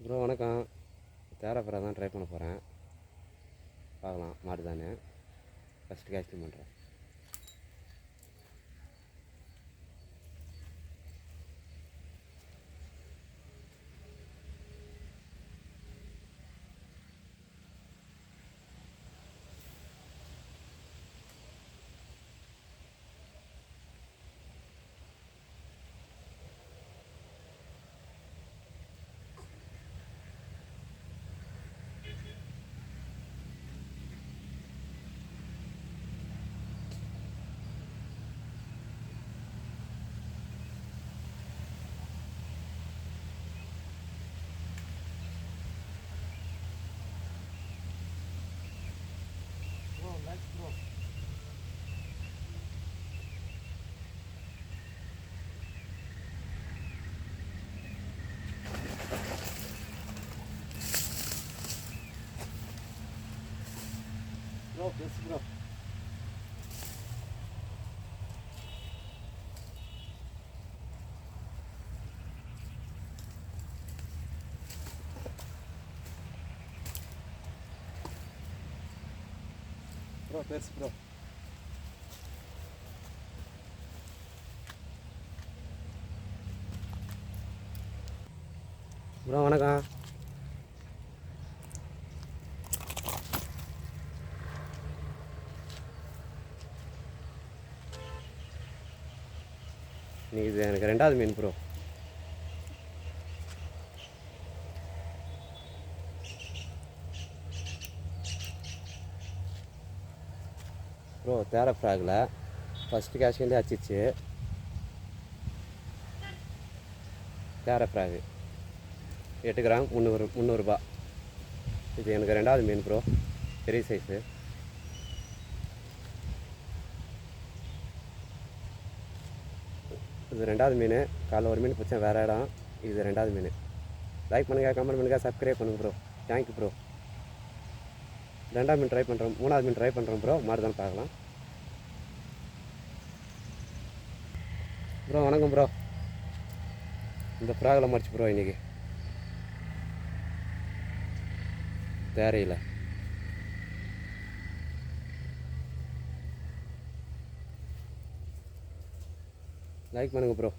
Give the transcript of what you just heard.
Bro வணக்கம். தேராப்பரா தான் try பண்ண போகிறேன் பார்க்கலாம் மாட்டு தானே ஃபஸ்ட்டு கேஸ்டிங் பண்ணுறேன் ப்ரோ பெருசு ப்ரோ ப்ரோ பெருசு ப்ரோ ப்ரோ வணக்கம். நீ இது எனக்கு ரெண்டாவது மீன் ப்ரோ. ப்ரோ தேர ஃப்ராகில் ஃபஸ்ட்டு கேஷ்லேயே அச்சிச்சு தேர ஃப்ராகு. எட்டு கிராம் முந்நூறு முந்நூறுரூபா இது எனக்கு ரெண்டாவது மீன் ப்ரோ. பெரிய சைஸு இது ரெண்டாவது மீன். காலைல ஒரு மீன் பிடிச்சேன் வேறு இடம். இது ரெண்டாவது மீன். லைக் பண்ணுங்கள் கமெண்ட் பண்ணுங்கள் சப்ஸ்கிரைப் பண்ணுங்க ப்ரோ தேங்க்யூ ப்ரோ ரெண்டாவது மீன் ட்ரை பண்ணுறோம் மூணாவது மீன் ட்ரை பண்ணுறோம் ப்ரோ மாறுதான் பார்க்கலாம். ப்ரோ வணக்கம் ப்ரோ இந்த ப்ராகில் மடிச்சு ப்ரோ இன்றைக்கி தேரையில் லைக் பண்ணுங்கள் ப்ரோ